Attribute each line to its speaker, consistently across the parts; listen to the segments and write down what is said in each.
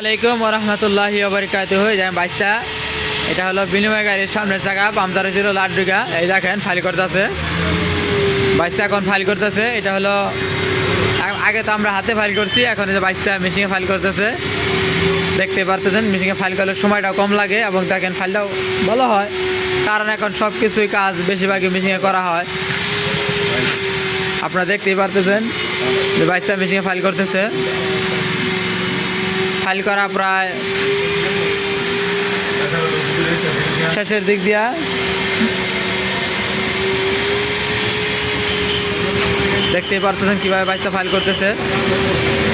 Speaker 1: আলাইকুম রহমতুল্লাহ হয়ে যায় বাইশটা, এটা হলো বিনিময় গাড়ির সামনের চাকা পামতারে ছিল লাড্ডুকা এই দেখেন, ফাইল করতেছে। বাইশটা এখন ফাইল করতেছে। এটা হলো আগে তো আমরা হাতে ফাইল করছি, এখন যে বাইশটা মেশিনে ফাইল করতেছে। দেখতে পারতেছেন মেশিনে ফাইল করলে সময়টাও কম লাগে এবং দেখেন ফাইলটাও ভালো হয়। কারণ এখন সব কিছুই কাজ বেশিরভাগই মেশিনে করা হয়। আপনারা দেখতেই পারতেছেন যে বাইশটা মেশিনে ফাইল করতেছে। ফাইল করা প্রায় শেষের দিক দিয়া। দেখতেই পারতেছেন কীভাবে বাইশটা ফাইল করতেছে।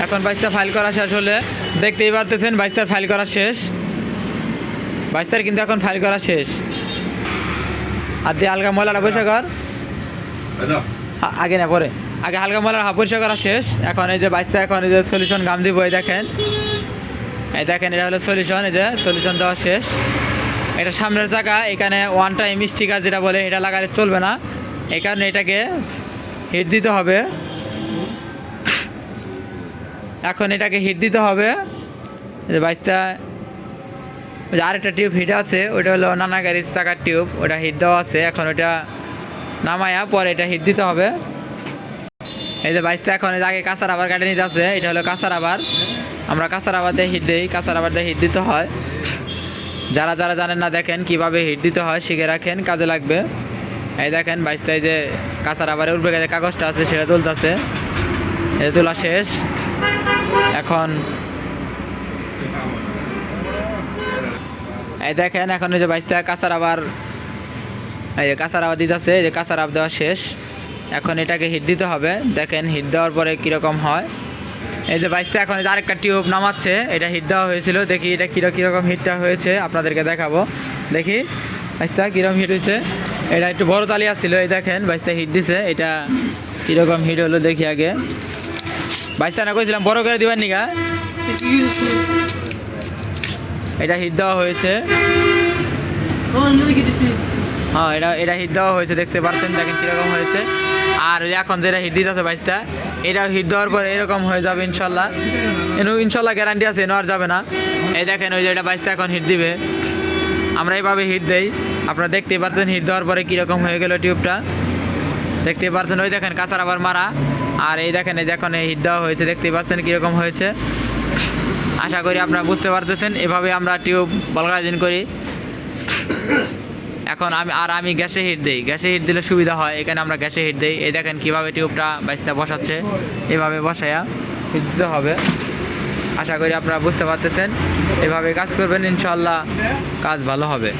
Speaker 1: এখন বাইশটা ফাইল করা শেষ হলে দেখতেই পারতেছেন বাইশটার ফাইল করা শেষ। বাইশটার কিন্তু এখন ফাইল করা শেষ। আর দিয়ে হালকা ময়লাটা বসে কর আগে না পরে। আগে হালকা ময়লার পরিষ্কার করা শেষ। এখন এই যে বাইশটা এখন এই যে সলিউশন গাম দিব দেখেন। এই দেখেন, এটা হলো সলিউশন এই যে সলিউশন দেওয়া শেষ। এটা সামনের জায়গা, এখানে ওয়ান টাইম স্টিকার যেটা বলে, এটা লাগালে চলবে না। এই কারণে এটাকে হিট দিতে হবে। এখন এটাকে হিট দিতে হবে। যে বাইশটা আরেকটা টিউব হিট আছে ওটা হলো নানা গাড়ির চাকার টিউব ওটা হিট দেওয়া আছে। এখন ওটা নামায়া পরে এটা হিট দিতে হবে। এই যে বাইশটা এখন আগে কাঁচার আবার কাটে নিতে আছে, এটা হলো কাঁচার আবার। আমরা কাঁচার আবার দিয়ে হিট দিই কাঁচার আবার দিয়ে হিট দিতে হয়। যারা যারা জানেন না দেখেন কীভাবে হিট দিতে হয়, শিখে রাখেন, কাজে লাগবে। এই দেখেন বাইশটায় যে কাঁচার আবারে উঠবে, যে কাগজটা আছে সেটা তুলতেছে। এটা তোলা শেষ। এখন এই দেখেন, এখন ওই যে বাইশটা কাঁচার আবার, এই যে কাঁচার আবার দিতেছে, এই যে কাঁচার আব দেওয়া শেষ। এখন এটাকে হিট দিতে হবে। দেখেন হিট দেওয়ার পরে কীরকম হয়। এই যে বাইশটা এখন যে আরেকটা টিউব নামাচ্ছে, এটা হিট দেওয়া হয়েছিল। দেখি এটা কীরকম কীরকম হিটটা হয়েছে, আপনাদেরকে দেখাবো। দেখি বাইশটা কীরকম হিট হয়েছে। এটা একটু বড় তালিয়া ছিল এই দেখেন বাইশটা হিট দিছে। এটা কীরকম হিট হলো দেখি আগে। বাইশটা না কইছিলাম বড় করে দিবার নিগা। এটা হিট দেওয়া হয়েছে। হ্যাঁ এটা এটা হিট দেওয়া হয়েছে, দেখতে পাচ্ছেন দেখেন কীরকম হয়েছে। আর এখন যেটা হিট দিতেছে বাইশটা, এটাও হিট দেওয়ার পরে এরকম হয়ে যাবে ইনশাল্লাহ। এনু ইনশাল্লাহ গ্যারান্টি আছে আর যাবে না। এই দেখেন, ওই যে এটা বাইশটা এখন হিট দিবে। আমরা এইভাবে হিট দেই। আপনারা দেখতেই পাচ্ছেন হিট দেওয়ার পরে কীরকম হয়ে গেল টিউবটা দেখতেই পাচ্ছেন ওই দেখেন কাঁচার আবার মারা। আর এই দেখেন, এই দেখুন এই হিট দেওয়া হয়েছে, দেখতেই পাচ্ছেন কীরকম হয়েছে। আশা করি আপনারা বুঝতে পারতেছেন, এভাবে আমরা টিউব বলগাজিন করি। এখন আমি, আর আমি গ্যাসে হিট দিই। গ্যাসে হিট দিলে সুবিধা হয়, এখানে আমরা গ্যাসে হিট দিই। এই দেখেন কীভাবে টিউবটা বাইসটা বসাচ্ছে। এভাবে বসাইয়া হিট দিতে হবে। আশা করি আপনারা বুঝতে পারতেছেন। এভাবে কাজ করবেন ইনশাল্লাহ কাজ ভালো হবে।